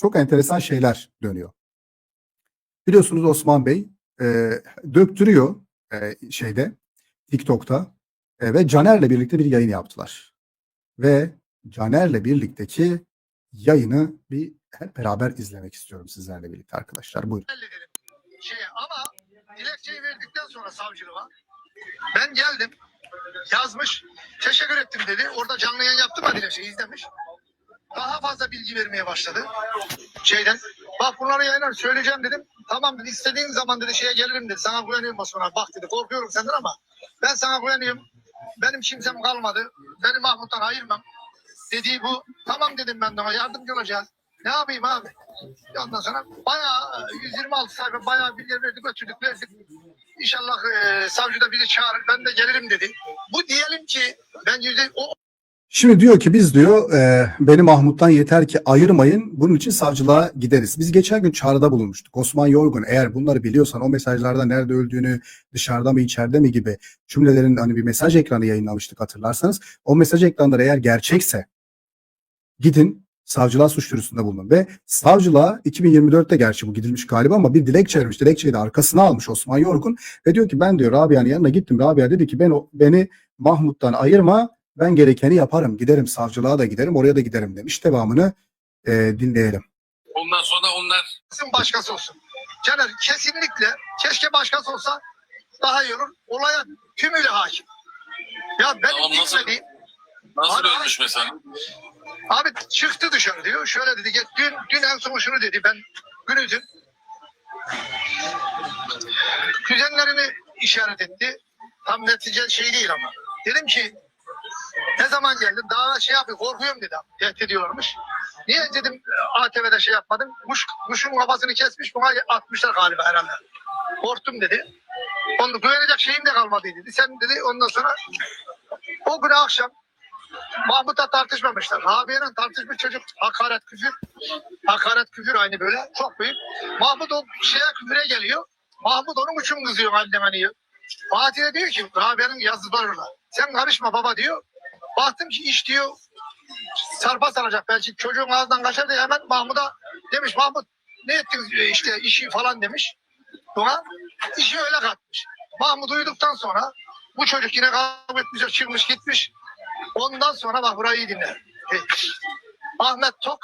çok enteresan şeyler dönüyor. Biliyorsunuz Osman Bey e, döktürüyor e, şeyde TikTok'ta e, ve Caner'le birlikte bir yayın yaptılar. Ve Caner'le birlikteki yayını bir hep beraber izlemek istiyorum sizlerle birlikte arkadaşlar. Buyurun. Şey, ama dilekçeyi verdikten sonra savcılığa ben geldim yazmış teşekkür ettim dedi. Orada canlı yayın yaptım ya dilekçeyi izlemiş. Daha fazla bilgi vermeye başladı şeyden. Bak bunları yayınlar söyleyeceğim dedim. Tamam istediğin zaman dedi şeye gelirim dedi. Sana güveniyorum Osman'a. Bak dedi korkuyorum senden ama ben sana güveniyorum. Benim kimsem kalmadı. Beni Mahmut'tan ayırmam. Dediği bu. Tamam dedim ben de ona yardımcı olacağız. Ne yapayım abi? Ondan sonra bayağı 126 sayfa bayağı bilgi verdik götürdük verdik. İnşallah e, savcı da bizi çağırır ben de gelirim dedi. Bu diyelim ki ben yüzde o Şimdi diyor ki biz diyor e, beni Mahmut'tan yeter ki ayırmayın. Bunun için savcılığa gideriz. Biz geçen gün çağrıda bulunmuştuk. Osman Yorgun eğer bunları biliyorsan o mesajlarda nerede öldüğünü dışarıda mı içeride mi gibi cümlelerin hani bir mesaj ekranı yayınlamıştık hatırlarsanız. O mesaj ekranları eğer gerçekse gidin savcılığa suç duyurusunda bulunun. Ve savcılığa 2024'te gerçi bu gidilmiş galiba ama bir dilekçe vermiş. Dilekçeyi de arkasına almış Osman Yorgun. Ve diyor ki ben diyor Rabia'nın yanına gittim. Rabia dedi ki ben beni Mahmut'tan ayırma ben gerekeni yaparım. Giderim savcılığa da giderim oraya da giderim demiş. Devamını e, dinleyelim. Ondan sonra onlar isim başkası olsun. Caner kesinlikle keşke başkası olsa daha iyi olur. Olaya tümüyle hakim. Ya benim Tamam, nasıl- nasıl Abi- ölmüş mesela? Abi çıktı dışarı diyor. Şöyle dedi. "Gel, Dün, dün en son şunu dedi. Ben günüdüm. Kuzenlerini işaret etti. Tam netice şey değil ama. Dedim ki ne zaman geldin? Daha şey yapıyor. Korkuyorum dedi. Tehdit ediyorlarmış. Niye dedim ATV'de şey yapmadım. Kuş, kuşun kafasını kesmiş. Buna atmışlar galiba herhalde. Korktum dedi. Onu güvenecek şeyim de kalmadı dedi. Sen dedi ondan sonra o gün akşam Mahmut'la tartışmamışlar. Rabia'yla tartışmış çocuk hakaret küfür. Hakaret küfür aynı böyle. Çok büyük. Mahmut o şeye küfüre geliyor. Mahmut onun için kızıyor anneme diyor. Fatih de diyor ki Rabia'nın yazıları orada. Sen karışma baba diyor. Baktım ki iş diyor sarpa saracak belki çocuğun ağzından kaçar diye hemen Mahmut'a demiş Mahmut ne ettin işte işi falan demiş. Buna işi öyle katmış. Mahmut uyuduktan sonra bu çocuk yine kavga etmiş çıkmış gitmiş. Ondan sonra bak burayı iyi dinle. E, Ahmet Tok,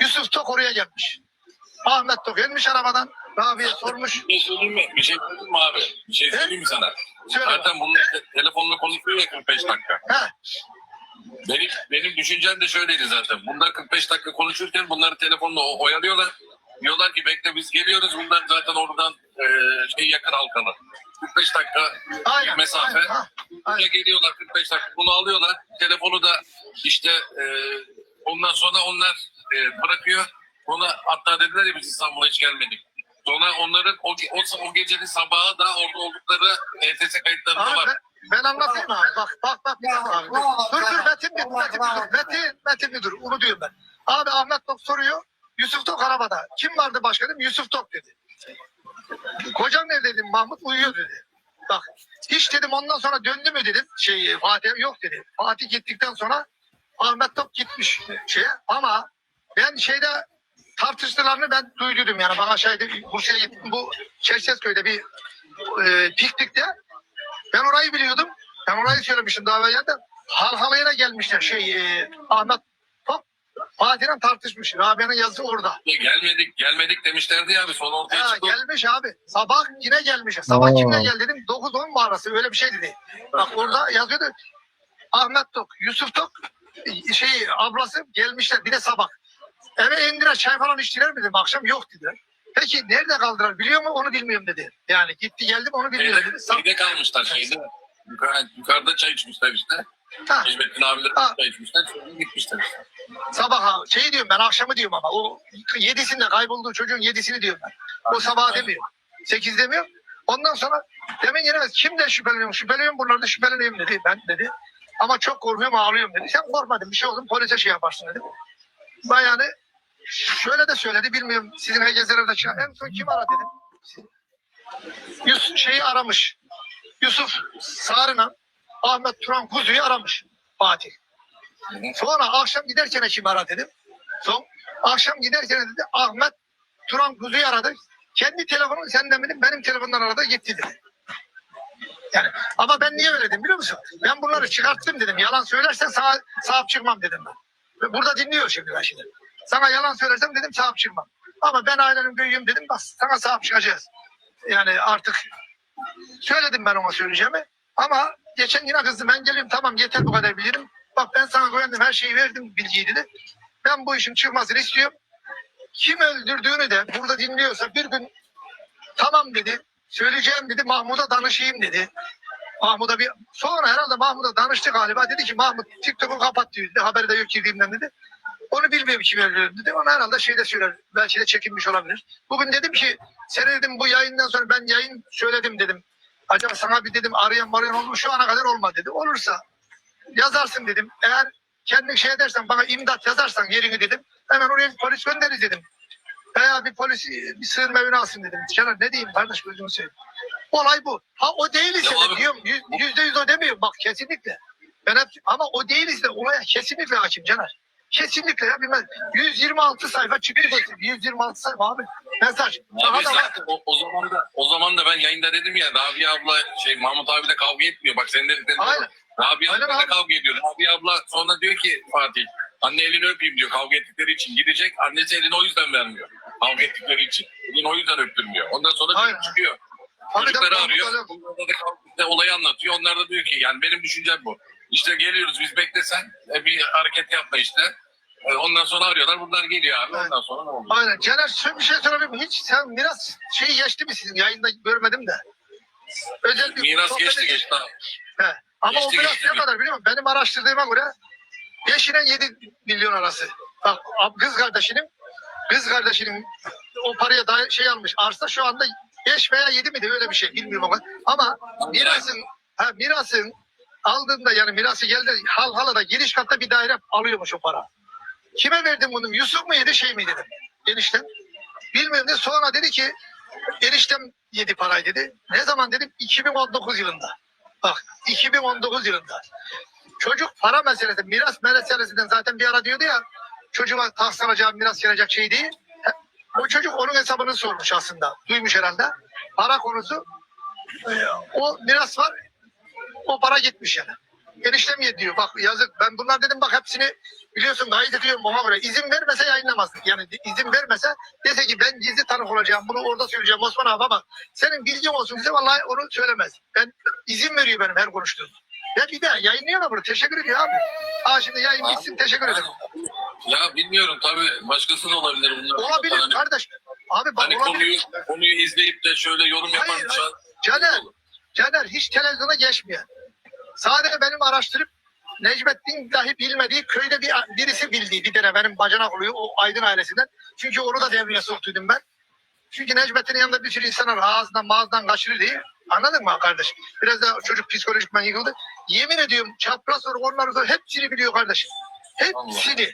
Yusuf Tok oraya gelmiş. Ahmet Tok inmiş arabadan. Rabi'ye sormuş. Bir şey söyleyeyim mi? Bir şey söyleyeyim mi abi? Bir şey söyleyeyim mi sana? Söyle Zaten bunun te- telefonla konuşuyor ya 45 dakika. He, Benim, benim düşüncem de şöyleydi zaten. Bunlar 45 dakika konuşurken bunları telefonla o- oyalıyorlar. Diyorlar ki bekle biz geliyoruz. Bunlar zaten oradan e, şey yakın halkalı. 45 dakika aynen. mesafe. Aynen, ha, Buraya aynen. geliyorlar 45 dakika. Bunu alıyorlar. Telefonu da işte e, ondan sonra onlar e, bırakıyor. Ona hatta dediler ya biz İstanbul'a hiç gelmedik. Sonra onların o, o, o gecenin sabahı da orada oldukları ETS kayıtlarında Abi var. ben, ben anlatayım abi. Bak bak bak. Dakika abi. Dur dur Metin bir Metin bir dur. Metin, Metin bir dur. Onu diyorum ben. Abi Ahmet Tok soruyor. Yusuf Tok arabada. Kim vardı başka dedim. Yusuf Tok dedi. Kocam ne dedim Mahmut uyuyor dedi. Bak hiç dedim ondan sonra döndü mü dedim. Şey Fatih yok dedi. Fatih gittikten sonra Ahmet Tok gitmiş şeye ama ben şeyde tartıştılarını ben duydum yani bana şeyde Bursa'ya gittim bu Çerkezköy'de bir e, piknikte ben orayı biliyordum. Ben orayı söylemiştim daha evvel de. Halhalı'ya gelmişler şey e, Ahmet Tok Fatih'le tartışmış. Rabia'nın yazısı orada. Gelmedik gelmedik demişlerdi ya abi sonra ortaya Ha, çıktı. gelmiş abi. Sabah yine gelmiş. Sabah Aa. kimle gel dedim. 9-10 mu arası öyle bir şey dedi. Bak orada yazıyordu. Ahmet Tok, Yusuf Tok şey ablası gelmişler bir de sabah. Eve indiler çay falan içtiler mi dedim. Akşam yok dediler. Peki nerede kaldılar biliyor mu onu bilmiyorum dedi. Yani gitti geldim onu bilmiyorum dedi. Sab- şeyde kalmışlar şeyde. Yukarı, yukarıda çay içmişler işte. ha, Necmettin abiler Ha. çay içmişler. Sonra gitmişler. sabah ha, şey diyorum ben akşamı diyorum ama o yedisinde kaybolduğu çocuğun yedisini diyorum ben. O sabah demiyor. Sekiz demiyor. Ondan sonra demin yine kimden şüpheleniyorum? Şüpheleniyorum bunlardan şüpheleniyorum dedi. Ben dedi. Ama çok korkuyorum ağlıyorum dedi. Sen korkma dedim. Bir şey oldu polise şey yaparsın dedim. Bayanı şöyle de söyledi bilmiyorum sizin herkeslerde çıkan. En son kim aradı dedim. Yusuf şeyi aramış. Yusuf Sarı'na Ahmet Turan Kuzu'yu aramış Fatih. Sonra akşam giderken kim ara dedim. Son Akşam giderken dedi Ahmet Turan Kuzu'yu aradı. Kendi telefonun senden benim, benim telefondan aradı gitti dedi. Yani ama ben niye öyle dedim biliyor musun? Ben bunları çıkarttım dedim. Yalan söylersen sağ, sahip çıkmam dedim ben. Burada dinliyor şimdi ben şimdi. Sana yalan söylersem dedim sahip çıkmam. Ama ben ailenin büyüğüm dedim bak sana sahip çıkacağız. Yani artık söyledim ben ona söyleyeceğimi. Ama geçen yine kızdı ben geliyorum tamam yeter bu kadar bilirim. Bak ben sana güvendim her şeyi verdim bilgiyi dedi. Ben bu işin çıkmasını istiyorum. Kim öldürdüğünü de burada dinliyorsa bir gün tamam dedi. Söyleyeceğim dedi Mahmut'a danışayım dedi. Mahmut'a bir sonra herhalde Mahmut'a danıştı galiba. Dedi ki Mahmut TikTok'u kapat diyor. Haberi yok girdiğimden dedi. Onu bilmiyorum kim öldürdü dedi. Onu herhalde şeyde söyler. Belki de çekinmiş olabilir. Bugün dedim ki seni dedim bu yayından sonra ben yayın söyledim dedim. Acaba sana bir dedim arayan arayan olmuş şu ana kadar olmadı dedi. Olursa yazarsın dedim. Eğer kendin şey edersen bana imdat yazarsan yerini dedim. Hemen oraya bir polis göndeririz dedim. Veya bir polis bir sığınma evine alsın dedim. Caner ne diyeyim kardeş gözünü seveyim. Olay bu. Ha o değilse Ya de abi- diyorum yüz- yüzde yüz o demiyorum. Bak kesinlikle. Ben hep, ama o değilse olaya kesinlikle hakim Caner. Kesinlikle ya bilmez. 126 sayfa çıktı dedim. 126 sayfa abi. Mesaj. Abi da zaten o, o zaman da o zaman da ben yayında dedim ya Rabia abla şey Mahmut abiyle kavga etmiyor. Bak senin dediklerin. Aynen. Rabia Aynen abla abi. kavga ediyor. Rabia abla sonra diyor ki Fatih anne elini öpeyim diyor kavga ettikleri için gidecek. Annesi elini o yüzden vermiyor. Kavga ettikleri için. Elini o yüzden öptürmüyor. Ondan sonra Aynen. çıkıyor. Çocukları arıyor. Bunlarda da kavga- olayı anlatıyor. Onlar da diyor ki yani benim düşüncem bu. İşte geliyoruz biz beklesen e, bir hareket yapma işte. E, Ondan sonra arıyorlar. Bunlar geliyor abi. Ondan sonra ne oluyor? Aynen. Caner şöyle bir şey sorabilir miyim? Hiç sen biraz şey geçti mi sizin yayında görmedim de. Özel bir Miras sohbet geçti edin. geçti abi. He. Ama Geçti, o biraz geçti. ne kadar biliyor musun? Benim araştırdığıma göre 5 ile 7 milyon arası. Bak ab- kız kardeşinin kız kardeşinin o paraya dair şey almış. Arsa şu anda 5 veya 7 miydi öyle bir şey bilmiyorum ama. Ama mirasın ha, mirasın aldığında yani mirası geldi hal halada giriş katta bir daire alıyormuş o para. Kime verdim bunu? Yusuf mu yedi şey mi dedim. Eniştem. Bilmiyorum ne sonra dedi ki eniştem yedi parayı dedi. Ne zaman dedim 2019 yılında. Bak 2019 yılında. Çocuk para meselesi, miras meselesinden zaten bir ara diyordu ya çocuğa tahsis alacağım miras gelecek şey değil. O çocuk onun hesabını sormuş aslında. Duymuş herhalde. Para konusu. Ee, o miras var. O para gitmiş yani. Eniştem diyor. Bak yazık. Ben bunlar dedim bak hepsini biliyorsun gayet ediyorum ona göre. İzin vermese yayınlamazdık. Yani izin vermese dese ki ben gizli tanık olacağım. Bunu orada söyleyeceğim Osman abi ama senin bilgin olsun bize vallahi onu söylemez. Ben izin veriyor benim her konuştuğum. Ya bir de yayınlıyor bunu. Teşekkür ediyor abi. Ha şimdi yayın bitsin teşekkür ederim. Ya bilmiyorum tabii başkası da olabilir bunlar. Olabilir Hani, kardeş. Abi bak hani olabilir. konuyu, konuyu izleyip de şöyle yorum yapan Hayır, Caner, Caner hiç televizyona geçmiyor. Sadece benim araştırıp Necmettin dahi bilmediği köyde bir birisi bildiği bir tane benim bacanak oluyor o Aydın ailesinden. Çünkü onu da devreye soktuydum ben. Çünkü Necmettin'in yanında bir sürü insanlar ağzından mağazdan kaçırır diye. Anladın mı kardeş? Biraz da çocuk psikolojikmen yıkıldı. Yemin ediyorum çapraz soru onları soru hepsini biliyor kardeş. Hepsini.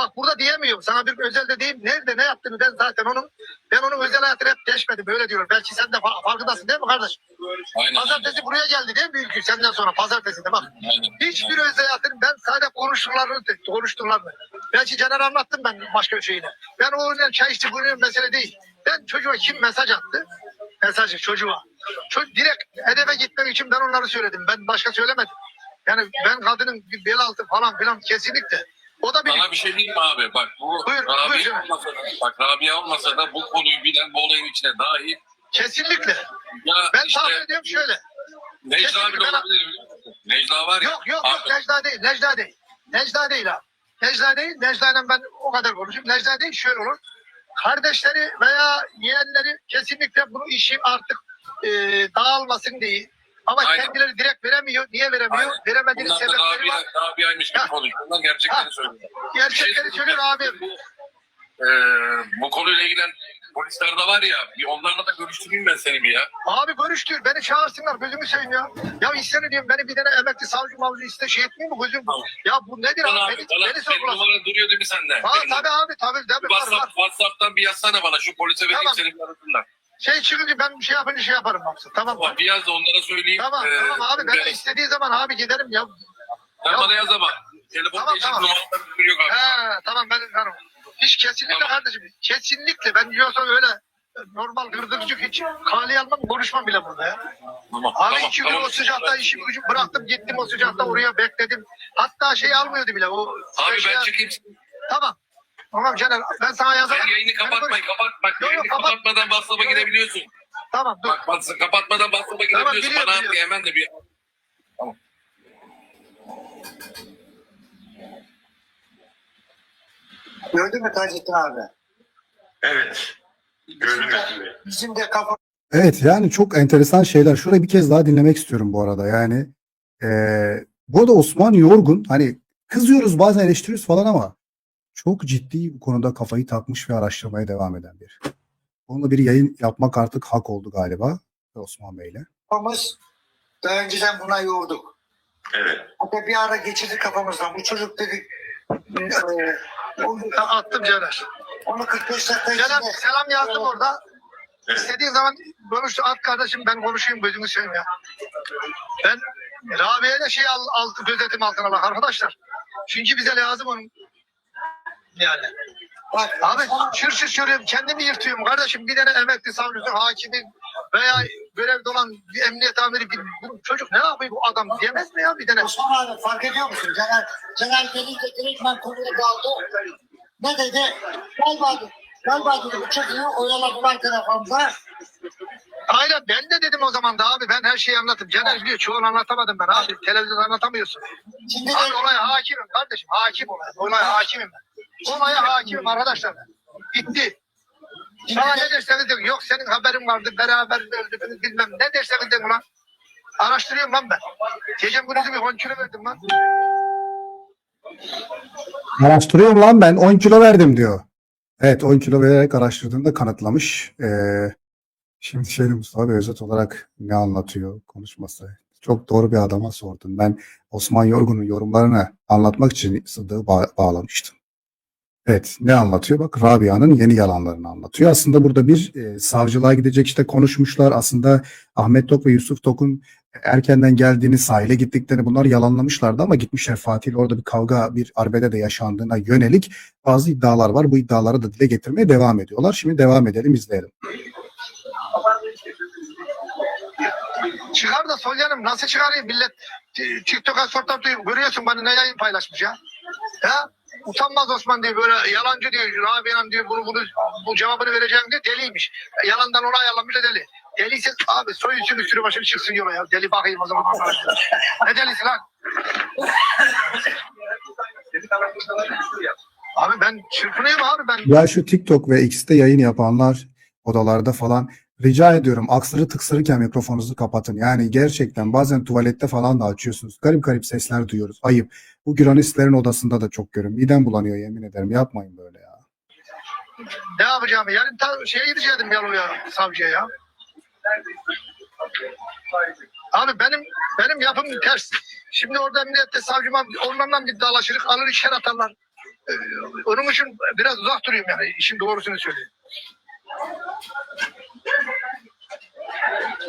Bak burada diyemiyorum. Sana bir özelde diyeyim. Nerede ne yaptığını ben zaten onun ben onun özel hayatını hep deşmedim. Böyle diyorum. Belki sen de fa- farkındasın değil mi kardeş? Aynen. Pazartesi buraya geldi değil mi Ülkü? Senden sonra pazartesi de bak. Aynen. Hiçbir özel hayatını ben sadece konuştuklarını konuştuklarını. Belki Caner anlattım ben başka bir şeyini. Ben o yüzden çay içti bunu mesele değil. Ben çocuğa kim mesaj attı? Mesajı çocuğa. Çocuk direkt hedefe gitmek için ben onları söyledim. Ben başka söylemedim. Yani ben kadının bel altı falan filan kesinlikle. O da bir Sana bir şey diyeyim mi abi? Bak bu Buyur, buyur Rabia canım. olmasa da, bak Rabia olmasa da bu konuyu bilen bu olayın içine dahil. kesinlikle. Ya Ben işte tahmin ediyorum şöyle. Necla bile ben- olabilir? Necla var ya. Yok yok abi, yok Necla değil. Necla değil. Necla değil abi. Necla değil. Necla'yla ben o kadar konuşayım. Necla değil şöyle olur. Kardeşleri veya yeğenleri kesinlikle bunu işi artık e, dağılmasın diye. Ama Aynen. kendileri direkt veremiyor. Niye veremiyor? Aynen. Veremediğinin Bunlar da sebepleri Rabia, var. Rabia'ymış gibi konuşuyorlar. Gerçekleri Ha. söylüyor. Gerçekleri söylüyor abi. Ee, bu konuyla ilgilen polisler de var ya. Bir onlarla da görüştüreyim ben seni bir ya. Abi görüştür. Beni çağırsınlar. Gözümü seveyim ya. Ya istene diyorum. Beni bir tane emekli savcı mavcı iste şey etmiyor mu gözüm? Tamam. Ya bu nedir abi? abi, Beni, bana, beni benim numara duruyor değil mi sende? Ha, Benim tabii abi tabii tabii var WhatsApp, var. WhatsApp'tan bir yazsana bana. Şu polise vereyim Tamam. seni bir arasınlar. Şey çıkınca ben bir şey yapınca şey yaparım bak. Tamam. Tamam, bir yaz da onlara söyleyeyim. Tamam Ee, tamam abi ben de istediği zaman abi giderim ya. Sen bana yaz ama. Telefonda Tamam, tamam. yok abi. He tamam ben tamam. Hiç kesinlikle Tamam. kardeşim. Kesinlikle. Ben diyorsan öyle normal gırdırcık hiç kale almam konuşmam bile burada ya. Tamam, Abi tamam, iki gün tamam. o sıcakta işim gücüm bıraktım gittim o sıcakta oraya bekledim. Hatta şey almıyordu bile. O Abi ben çıkayım. Tamam. Tamam Caner ben sana yazarım. Sen yayını kapatmayın. Kapat. Bak Yok, yok, yayını kapat. kapatmadan WhatsApp'a girebiliyorsun. Tamam dur. Bak bak, kapatmadan WhatsApp'a Tamam, girebiliyorsun. biliyorum, Bana at biliyorum. diye hemen de bir. Gördün mü Taceddin abi? Evet. Gördüm Bey. Bizim de kafa Evet yani çok enteresan şeyler. Şurayı bir kez daha dinlemek istiyorum bu arada. Yani eee bu arada Osman Yorgun hani kızıyoruz bazen eleştiriyoruz falan ama çok ciddi bu konuda kafayı takmış ve araştırmaya devam eden bir. Onunla bir yayın yapmak artık hak oldu galiba Osman Bey'le. kafamız daha önceden buna yorduk. Evet. Hatta bir ara geçirdi kafamızdan. Bu çocuk dedik e, attım Caner. onu 45 dakika Caner içinde selam yazdım orada. Evet. İstediğin zaman konuş at kardeşim ben konuşayım gözünü seveyim ya. Ben Rabia'ya da şey al, altı gözetim altına bak arkadaşlar. Çünkü bize lazım onun. Yani. bak Abi çır çır çırıyorum kendimi yırtıyorum kardeşim bir tane emekli savcısı hakimin veya görevde olan bir emniyet amiri bir, bu çocuk ne yapıyor bu adam diyemez mi ya bir tane? Osman abi fark ediyor musun? Caner, Caner gelince direktmen konuyu kaldı. Ne dedi? Galiba, galiba dedi bu çocuğu oyaladılar telefonda. Aynen ben de dedim o zaman da abi ben her şeyi anlattım. Caner biliyor çoğunu anlatamadım ben abi. Televizyonda anlatamıyorsun. Şimdi Abi olaya hakimim kardeşim hakim olaya. Olaya hakimim ben. Olaya hakimim arkadaşlar. Bitti. Sana ne derseniz deyin. Yok senin haberin vardı. Beraber öldürdünüz bilmem. Ne derseniz deyin lan. Araştırıyorum lan ben. Geçen gün bir 10 kilo verdim lan. Araştırıyorum lan ben 10 kilo verdim diyor. Evet 10 kilo vererek araştırdığında kanıtlamış. Ee, şimdi şeyde Mustafa Bey özet olarak ne anlatıyor konuşması. Çok doğru bir adama sordun. Ben Osman Yorgun'un yorumlarını anlatmak için Sıddık'ı ba- bağlamıştım. Evet ne anlatıyor? Bak Rabia'nın yeni yalanlarını anlatıyor. Aslında burada bir e, savcılığa gidecek işte konuşmuşlar. Aslında Ahmet Tok ve Yusuf Tok'un erkenden geldiğini, sahile gittiklerini bunlar yalanlamışlardı ama gitmişler Fatih orada bir kavga, bir arbede de yaşandığına yönelik bazı iddialar var. Bu iddiaları da dile getirmeye devam ediyorlar. Şimdi devam edelim, izleyelim. Çıkar da Solyanım nasıl çıkarayım millet T- TikTok'a duyuyor. Görüyorsun bana ne yayın paylaşmış ya. Ya utanmaz Osman diyor böyle yalancı diyor. Rabia'nın diyor bunu, bunu bu cevabını vereceğim diye deliymiş. Yalandan onu ayarlamış da deli. Deliyse abi soy için üstünü başını çıksın yola ya. Deli bakayım o zaman. ne delisi lan? Abi ben çırpınıyorum abi ben. Ya şu TikTok ve X'te yayın yapanlar odalarda falan rica ediyorum aksırı tıksırırken mikrofonunuzu kapatın. Yani gerçekten bazen tuvalette falan da açıyorsunuz. Garip garip sesler duyuyoruz. Ayıp. Bu Güranistlerin odasında da çok görün. Midem bulanıyor yemin ederim. Yapmayın böyle ya. Ne yapacağım? Yarın ta şeye gidecektim Yalova'ya savcıya ya. Abi benim benim yapım ters. Şimdi orada emniyette savcıma onlarla bir dalaşırık alır içeri atarlar. Ee, onun için biraz uzak duruyorum yani. İşin doğrusunu söyleyeyim.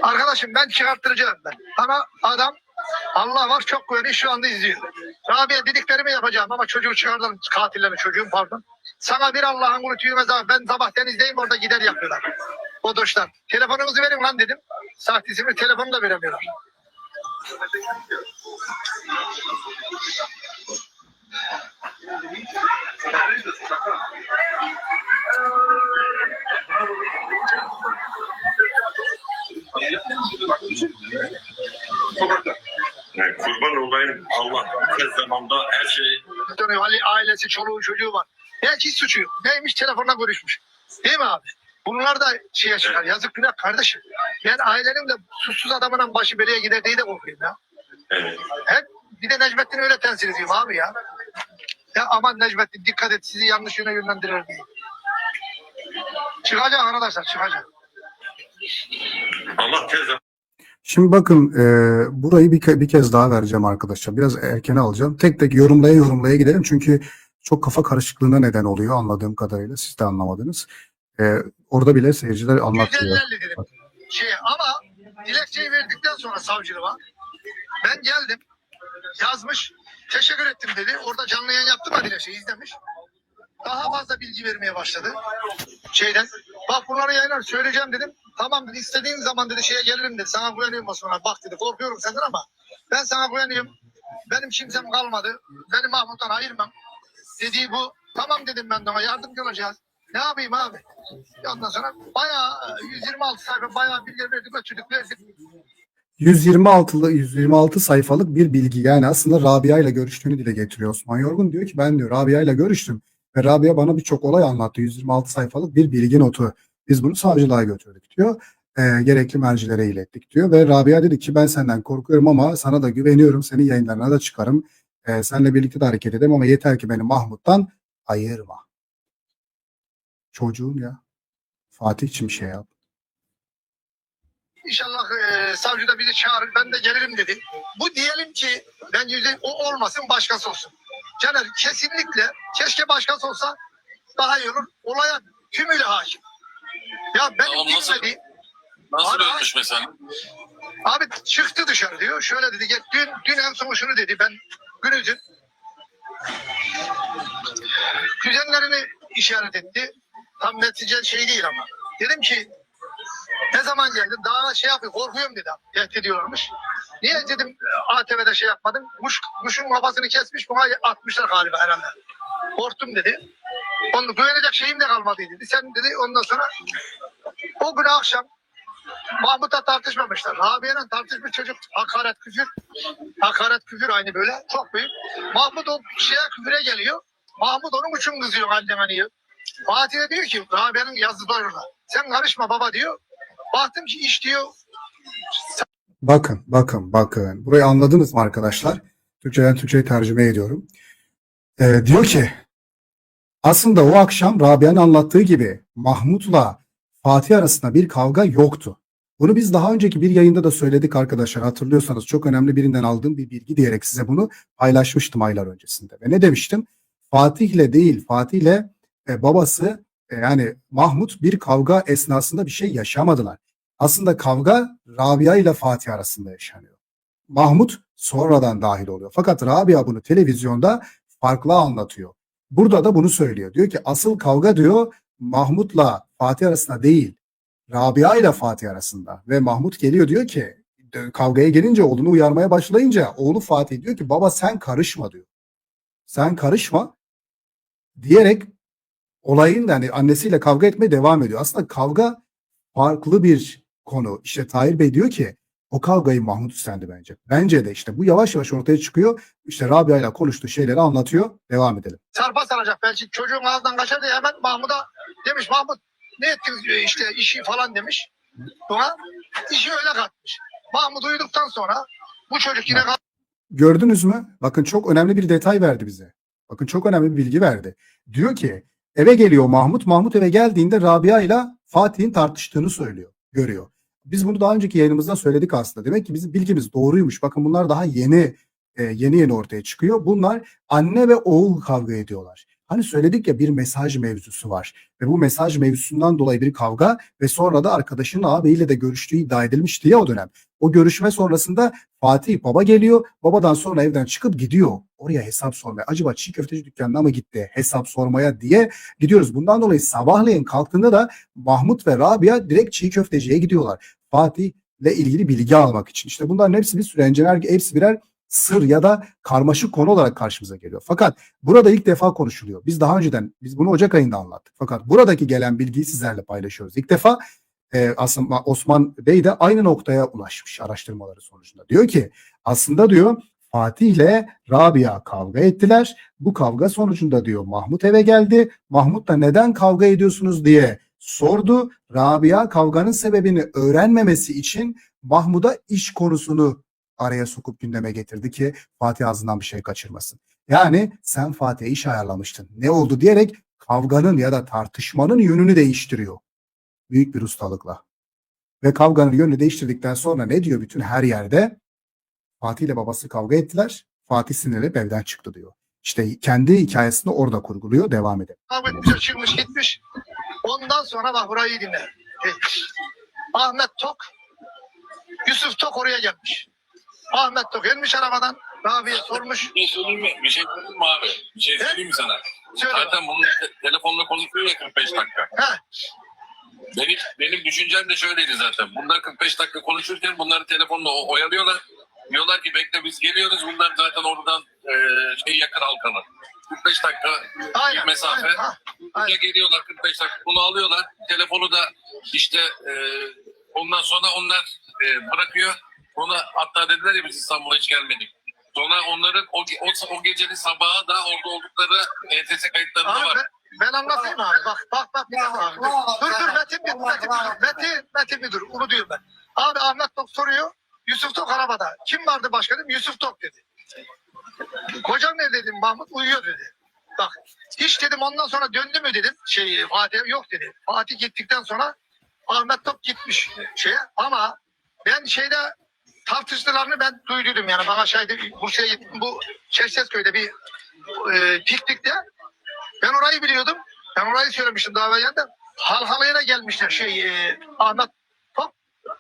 Arkadaşım ben çıkarttıracağım ben. Bana adam Allah var çok güveniyor şu anda izliyor. Rabia dediklerimi yapacağım ama çocuğu çıkardım katillerini çocuğum pardon. Sana bir Allah'ın kulu tüymez abi. Ben sabah denizdeyim orada gider yapıyorlar. O doşlar. Telefonunuzu verin lan dedim. Sahtesini telefonu da veremiyorlar. Yani kurban olayım Allah tez zamanda her şeyi Ali ailesi, çoluğu, çocuğu var. Belki hiç suçu yok. Neymiş telefonla görüşmüş. Değil mi abi? Bunlar da şeye çıkar. Yazık günah kardeşim. Ben ailenin de suçsuz adamının başı beleye gider diye de korkuyorum ya. evet. Hep bir de Necmettin'i öyle temsil ediyorum abi ya. Ya aman Necmettin dikkat et sizi yanlış yöne yönlendirir diye. Çıkacak arkadaşlar çıkacak. Allah tez Şimdi bakın e, burayı bir, ke- bir kez daha vereceğim arkadaşlar. Biraz erken alacağım. Tek tek yorumlaya yorumlaya gidelim. Çünkü çok kafa karışıklığına neden oluyor anladığım kadarıyla. Siz de anlamadınız. E, orada bile seyirciler anlatıyor. 150 dedim. Şey, ama dilekçeyi verdikten sonra savcılığa ben geldim yazmış teşekkür ettim dedi. Orada canlı yayın yaptım ha dilekçeyi izlemiş. Daha fazla bilgi vermeye başladı. Şeyden. Bak bunları yayınlar söyleyeceğim dedim. Tamam dedi istediğin zaman dedi şeye gelirim dedi. Sana güveniyorum Osman abi. Bak dedi korkuyorum senden ama ben sana güveniyorum. Benim kimsem kalmadı. Beni Mahmut'tan ayırmam. Dediği bu. Tamam dedim ben de ona yardımcı olacağız. Ne yapayım abi? Ondan sonra bayağı 126 sayfa bayağı bilgi verdik götürdük verdik. 126'lı 126 sayfalık bir bilgi yani aslında Rabia ile görüştüğünü dile getiriyor Osman Yorgun diyor ki ben diyor Rabia ile görüştüm ve Rabia bana birçok olay anlattı. 126 sayfalık bir bilgi notu. Biz bunu savcılığa götürdük diyor. E, gerekli mercilere ilettik diyor ve Rabia dedi ki ben senden korkuyorum ama sana da güveniyorum. Senin yayınlarına da çıkarım. E, seninle birlikte de hareket edelim ama yeter ki beni Mahmut'tan ayırma. Çocuğum ya. Fatih için bir şey yap. İnşallah e, savcı da bizi çağırır. Ben de gelirim dedi. Bu diyelim ki ben yüzde o olmasın başkası olsun. Caner kesinlikle keşke başkası olsa daha iyi olur. Olaya tümüyle hakim. Ya benim Tamam, nasıl? bilmediğim Nasıl Abi- ölmüş mesela? abi çıktı dışarı diyor. Şöyle dedi. gel- Dün, dün en son şunu dedi. Ben günüzün kuzenlerini işaret etti. Tam netice şey değil ama. Dedim ki ne zaman geldin? Daha şey yapıyor. Korkuyorum dedi. Tehdit ediyormuş. Niye dedim ATV'de şey yapmadım. Kuş, kuşun kafasını kesmiş buna atmışlar galiba herhalde. Korktum dedi. Onu güvenecek şeyim de kalmadı dedi. Sen dedi ondan sonra o gün akşam Mahmut'la tartışmamışlar. Rabia'yla tartışmış çocuk hakaret küfür. Hakaret küfür aynı böyle. Çok büyük. Mahmut o şeye küfüre geliyor. Mahmut onun için kızıyor anneme diyor. Fatih de diyor ki Rabia'nın yazdı orada. Sen karışma baba diyor. Baktım ki iş diyor Bakın, bakın, bakın. Burayı anladınız mı arkadaşlar? Türkçeden Türkçe'ye tercüme ediyorum. Ee, diyor ki aslında o akşam Rabia'nın anlattığı gibi Mahmut'la Fatih arasında bir kavga yoktu. Bunu biz daha önceki bir yayında da söyledik arkadaşlar. Hatırlıyorsanız çok önemli birinden aldığım bir bilgi diyerek size bunu paylaşmıştım aylar öncesinde. Ve ne demiştim? Fatih'le değil, Fatih'le e, babası e, yani Mahmut bir kavga esnasında bir şey yaşamadılar. Aslında kavga Rabia ile Fatih arasında yaşanıyor. Mahmut sonradan dahil oluyor. Fakat Rabia bunu televizyonda farklı anlatıyor. Burada da bunu söylüyor. Diyor ki asıl kavga diyor Mahmut'la Fatih arasında değil. Rabia ile Fatih arasında. Ve Mahmut geliyor diyor ki kavgaya gelince oğlunu uyarmaya başlayınca oğlu Fatih diyor ki baba sen karışma diyor. Sen karışma diyerek olayın da hani annesiyle kavga etmeye devam ediyor. Aslında kavga farklı bir konu. İşte Tahir Bey diyor ki o kavgayı Mahmut üstlendi bence. Bence de işte bu yavaş yavaş ortaya çıkıyor. İşte Rabia ile konuştuğu şeyleri anlatıyor. Devam edelim. sarpa saracak belki çocuğun ağzından kaçar diye hemen Mahmut'a demiş Mahmut ne ettiniz diyor işte işi falan demiş. Buna işi öyle katmış. Mahmut uyuduktan sonra bu çocuk yine Gördünüz mü? Bakın çok önemli bir detay verdi bize. Bakın çok önemli bir bilgi verdi. Diyor ki eve geliyor Mahmut. Mahmut eve geldiğinde Rabia ile Fatih'in tartıştığını söylüyor. Görüyor. Biz bunu daha önceki yayınımızda söyledik aslında. Demek ki bizim bilgimiz doğruymuş. Bakın bunlar daha yeni e, yeni yeni ortaya çıkıyor. Bunlar anne ve oğul kavga ediyorlar. Hani söyledik ya bir mesaj mevzusu var. Ve bu mesaj mevzusundan dolayı bir kavga ve sonra da arkadaşının ağabeyiyle de görüştüğü iddia edilmişti ya o dönem. O görüşme sonrasında Fatih baba geliyor. Babadan sonra evden çıkıp gidiyor. Oraya hesap sormaya. Acaba çiğ köfteci dükkanına mı gitti hesap sormaya diye gidiyoruz. Bundan dolayı sabahleyin kalktığında da Mahmut ve Rabia direkt çiğ köfteciye gidiyorlar. Fatih ile ilgili bilgi almak için. İşte bunların hepsi bir sürenceler, hepsi birer sır ya da karmaşık konu olarak karşımıza geliyor. Fakat burada ilk defa konuşuluyor. Biz daha önceden biz bunu Ocak ayında anlattık. Fakat buradaki gelen bilgiyi sizlerle paylaşıyoruz. İlk defa e, aslında Osman Bey de aynı noktaya ulaşmış araştırmaları sonucunda. Diyor ki aslında diyor Fatih ile Rabia kavga ettiler. Bu kavga sonucunda diyor Mahmut eve geldi. Mahmut da neden kavga ediyorsunuz diye sordu. Rabia kavganın sebebini öğrenmemesi için Mahmut'a iş konusunu araya sokup gündeme getirdi ki Fatih ağzından bir şey kaçırmasın. Yani sen Fatih'e iş ayarlamıştın. Ne oldu diyerek kavganın ya da tartışmanın yönünü değiştiriyor. Büyük bir ustalıkla. Ve kavganın yönünü değiştirdikten sonra ne diyor bütün her yerde? Fatih ile babası kavga ettiler. Fatih sinirlenip evden çıktı diyor. İşte kendi hikayesini orada kurguluyor. Devam edelim. kavga etmiş, çıkmış gitmiş. Ondan sonra bak burayı dinle. Ahmet Tok, Yusuf Tok oraya gelmiş. Ahmet inmiş arabadan. Rabia sormuş. Bir şey söyleyeyim mi? Bir şey söyleyeyim mi abi? Bir şey söyleyeyim mi sana? Söyle. Zaten bunu te- telefonla konuşuyor ya 45 dakika. He. Benim, benim düşüncem de şöyleydi zaten. Bunlar 45 dakika konuşurken bunları telefonla o- oyalıyorlar. Diyorlar ki bekle biz geliyoruz. Bunlar zaten oradan e, şey yakın halkalı. 45 dakika Aynen. bir mesafe. aynen, ha, Buraya aynen. geliyorlar 45 dakika bunu alıyorlar. Telefonu da işte e, ondan sonra onlar e, bırakıyor. Ona hatta dediler ya biz İstanbul'a hiç gelmedik. Sonra onların o, o, o gecenin sabahı da orada oldukları ETS kayıtlarında Abi var. ben, ben anlatayım abi. Bak bak bak. Bir abi. Dur dur Metin bir dur. Metin bir. Metin, Metin bir dur. Onu diyorum ben. Abi Ahmet Tok soruyor. Yusuf Tok arabada. Kim vardı başka dedim. Yusuf Tok dedi. Kocam ne dedim Mahmut uyuyor dedi. Bak hiç dedim ondan sonra döndü mü dedim. Şey Fatih yok dedi. Fatih gittikten sonra Ahmet Tok gitmiş şeye ama ben şeyde tartıştılarını ben duyduydum yani bana şeyde Bursa'ya gittim bu Çerkezköy'de bir e, piknikte ben orayı biliyordum. Ben orayı söylemiştim daha evvel de. Halhalı'ya gelmişler şey e, Ahmet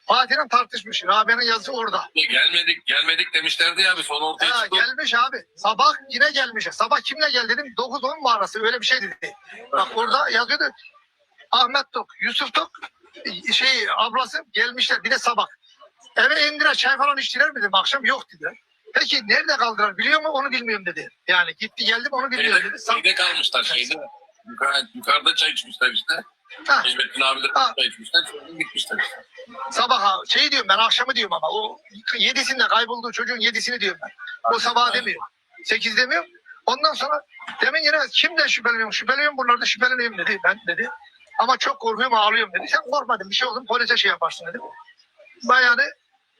Fatih'le tartışmış. Rabia'nın yazısı orada. Gelmedik gelmedik demişlerdi ya abi sonra ortaya Ha, çıktı. gelmiş abi. Sabah yine gelmiş. Sabah kimle gel dedim. 9-10 mu arası öyle bir şey dedi. Bak orada yazıyordu. Ahmet Tok, Yusuf Tok şey ablası gelmişler bir de sabah. Eve indiler çay falan içtiler mi dedim. Akşam yok dediler. Peki nerede kaldılar biliyor mu onu bilmiyorum dedi. Yani gitti geldim onu bilmiyorum dedi. Sab- şeyde kalmışlar şeyde. Yukarı, yukarıda çay içmişler işte. Ha. Necmettin abiler Ha. çay içmişler. Sonra gitmişler işte. Sabah ha- şey diyorum ben akşamı diyorum ama o yedisinde kaybolduğu çocuğun yedisini diyorum ben. O sabah demiyor. Sekiz demiyor. Ondan sonra demin yine kimden şüpheleniyorum? Şüpheleniyorum bunlardan şüpheleniyorum dedi. Ben dedi. Ama çok korkuyorum ağlıyorum dedi. Sen korkma dedim. Bir şey oldu mu polise şey yaparsın dedim. Bayağı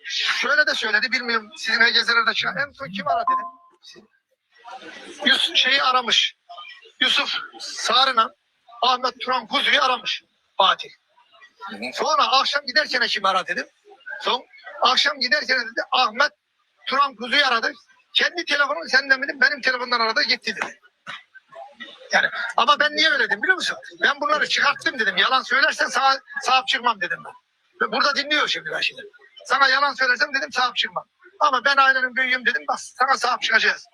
şöyle de söyledi. Bilmiyorum sizin herkeslerde çıkan. En son kim aradı dedim. Yusuf şeyi aramış. Yusuf Sarı'la Ahmet Turan Kuzu'yu aramış. Fatih. Sonra akşam giderken kim aradı dedim. Son akşam giderken dedi Ahmet Turan Kuzu'yu aradı. Kendi telefonunu senden dedim benim telefondan aradı gitti dedi. Yani ama ben niye öyle dedim biliyor musun? Ben bunları çıkarttım dedim. Yalan söylersen sana sahip çıkmam dedim ben. Ve burada dinliyor şimdi ben şimdi. Sana yalan söylersem dedim sahip çıkmam. Ama ben ailenin büyüğüm dedim bak sana sahip çıkacağız.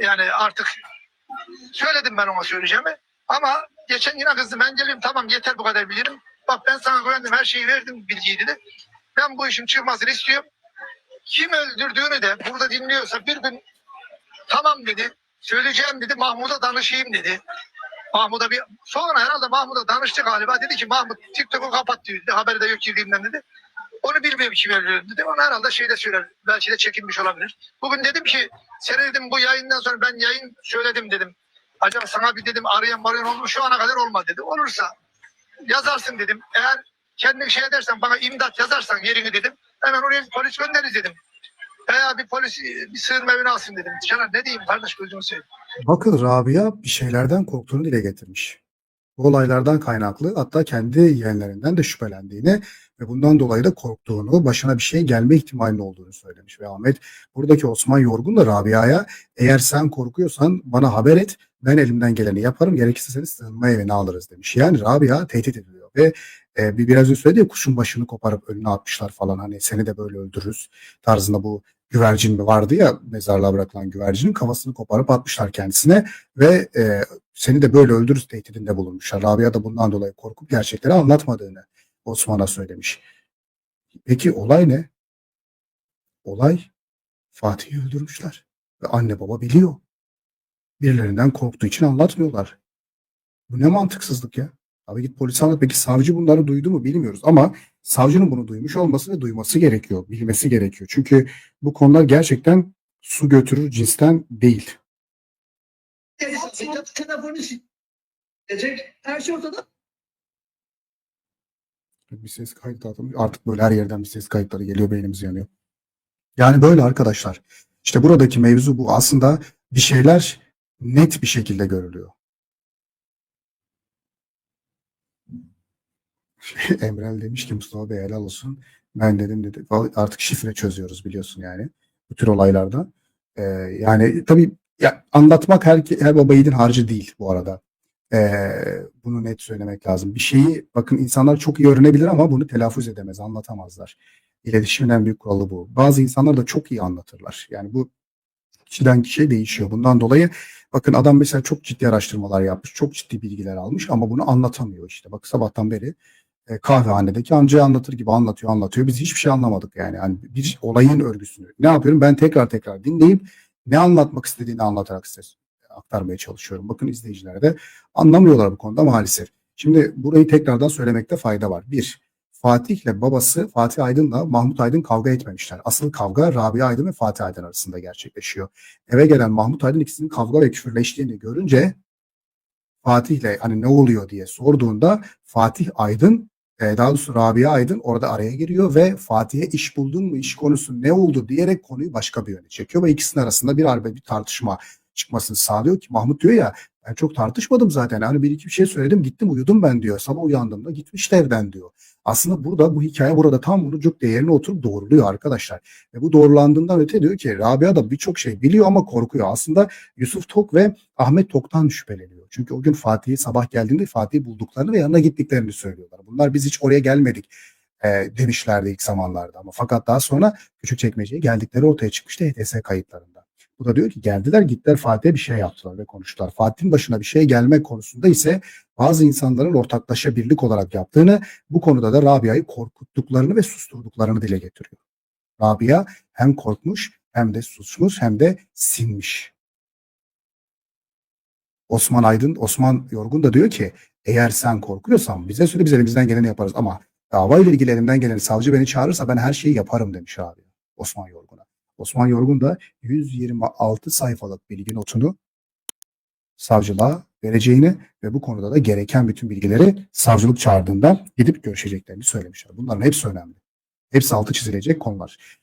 Yani artık söyledim ben ona söyleyeceğimi. Ama geçen yine kızdı ben geleyim tamam yeter bu kadar bilirim. Bak ben sana güvendim her şeyi verdim bilgiyi dedi. Ben bu işin çıkmasını istiyorum. Kim öldürdüğünü de burada dinliyorsa bir gün tamam dedi. Söyleyeceğim dedi Mahmut'a danışayım dedi. Mahmut'a bir sonra herhalde Mahmut'a danıştı galiba dedi ki Mahmut TikTok'u kapat dedi. Haberi de yok girdiğimden dedi. Onu bilmiyorum kim öldürdü dedi. Onu herhalde şeyde söyler. Belki de çekinmiş olabilir. Bugün dedim ki sen dedim bu yayından sonra ben yayın söyledim dedim. Acaba sana bir dedim arayan arayan olmuş şu ana kadar olmadı dedi. Olursa yazarsın dedim. Eğer kendin şey edersen bana imdat yazarsan yerini dedim. Hemen oraya polis göndeririz dedim. Veya bir polis bir sığınma evine alsın dedim. Caner ne diyeyim kardeş gözümü seveyim. Bakın Rabia bir şeylerden korktuğunu dile getirmiş. Bu olaylardan kaynaklı hatta kendi yeğenlerinden de şüphelendiğini ve bundan dolayı da korktuğunu, başına bir şey gelme ihtimalinin olduğunu söylemiş. Ve Ahmet buradaki Osman Yorgun da Rabia'ya eğer sen korkuyorsan bana haber et, ben elimden geleni yaparım, gerekirse seni sığınma evine alırız demiş. Yani Rabia tehdit ediliyor ve e, bir biraz önce söyledi ya kuşun başını koparıp önüne atmışlar falan hani seni de böyle öldürürüz tarzında bu güvercin mi vardı ya mezarlığa bırakılan güvercinin kafasını koparıp atmışlar kendisine ve e, seni de böyle öldürürüz tehdidinde bulunmuşlar. Rabia da bundan dolayı korkup gerçekleri anlatmadığını Osman'a söylemiş. Peki olay ne? Olay Fatih'i öldürmüşler. Ve anne baba biliyor. Birilerinden korktuğu için anlatmıyorlar. Bu ne mantıksızlık ya? Abi git polise anlat. Peki savcı bunları duydu mu bilmiyoruz ama savcının bunu duymuş olması ve duyması gerekiyor. Bilmesi gerekiyor. Çünkü bu konular gerçekten su götürür cinsten değil. Bir ses kaydı atılmış. Artık böyle her yerden bir ses kayıtları geliyor beynimiz yanıyor. Yani böyle arkadaşlar. İşte buradaki mevzu bu. Aslında bir şeyler net bir şekilde görülüyor. Emrel demiş ki Mustafa Bey helal olsun. Ben dedim dedi. Artık şifre çözüyoruz biliyorsun yani. Bu tür olaylarda. Ee, yani tabii ya, anlatmak her, her baba yiğidin harcı değil bu arada. Ee, bunu net söylemek lazım. Bir şeyi bakın insanlar çok iyi öğrenebilir ama bunu telaffuz edemez, anlatamazlar. İletişimin en büyük kuralı bu. Bazı insanlar da çok iyi anlatırlar. Yani bu kişiden kişiye değişiyor. Bundan dolayı bakın adam mesela çok ciddi araştırmalar yapmış. Çok ciddi bilgiler almış ama bunu anlatamıyor işte. Bak sabahtan beri e, kahvehanedeki amcayı anlatır gibi anlatıyor anlatıyor. Biz hiçbir şey anlamadık yani. yani bir olayın örgüsünü. Ne yapıyorum? Ben tekrar tekrar dinleyip ne anlatmak istediğini anlatarak size aktarmaya çalışıyorum. Bakın izleyiciler de anlamıyorlar bu konuda maalesef. Şimdi burayı tekrardan söylemekte fayda var. Bir, Fatih ile babası Fatih Aydın'la Mahmut Aydın kavga etmemişler. Asıl kavga Rabia Aydın ve Fatih Aydın arasında gerçekleşiyor. Eve gelen Mahmut Aydın ikisinin kavga ve küfürleştiğini görünce Fatih ile hani ne oluyor diye sorduğunda Fatih Aydın e, daha doğrusu Rabia Aydın orada araya giriyor ve Fatih'e iş buldun mu, iş konusu ne oldu diyerek konuyu başka bir yöne çekiyor ve ikisinin arasında bir harbe bir tartışma çıkmasını sağlıyor ki Mahmut diyor ya ben çok tartışmadım zaten. Hani bir iki bir şey söyledim gittim uyudum ben diyor. Sabah uyandığımda gitmişti evden diyor. Aslında burada bu hikaye burada tam vurucuk değerine oturup doğruluyor arkadaşlar. Ve bu doğrulandığından öte diyor ki Rabia da birçok şey biliyor ama korkuyor. Aslında Yusuf Tok ve Ahmet Tok'tan şüpheleniyor. Çünkü o gün Fatih'i sabah geldiğinde Fatih'i bulduklarını ve yanına gittiklerini söylüyorlar. Bunlar biz hiç oraya gelmedik e, demişlerdi ilk zamanlarda ama fakat daha sonra Küçükçekmece'ye geldikleri ortaya çıkmıştı HTS kayıtlarında. Da diyor ki geldiler gittiler Fatih'e bir şey yaptılar ve konuştular. Fatih'in başına bir şey gelmek konusunda ise bazı insanların ortaklaşa birlik olarak yaptığını bu konuda da Rabia'yı korkuttuklarını ve susturduklarını dile getiriyor. Rabia hem korkmuş hem de susmuş hem de sinmiş. Osman Aydın, Osman Yorgun da diyor ki eğer sen korkuyorsan bize söyle biz elimizden geleni yaparız ama dava ile ilgili elimden geleni savcı beni çağırırsa ben her şeyi yaparım demiş abi Osman Yorgun'a. Osman Yorgun da 126 sayfalık bilgi notunu savcılığa vereceğini ve bu konuda da gereken bütün bilgileri savcılık çağırdığında gidip görüşeceklerini söylemişler. Bunların hepsi önemli. Hepsi altı çizilecek konular.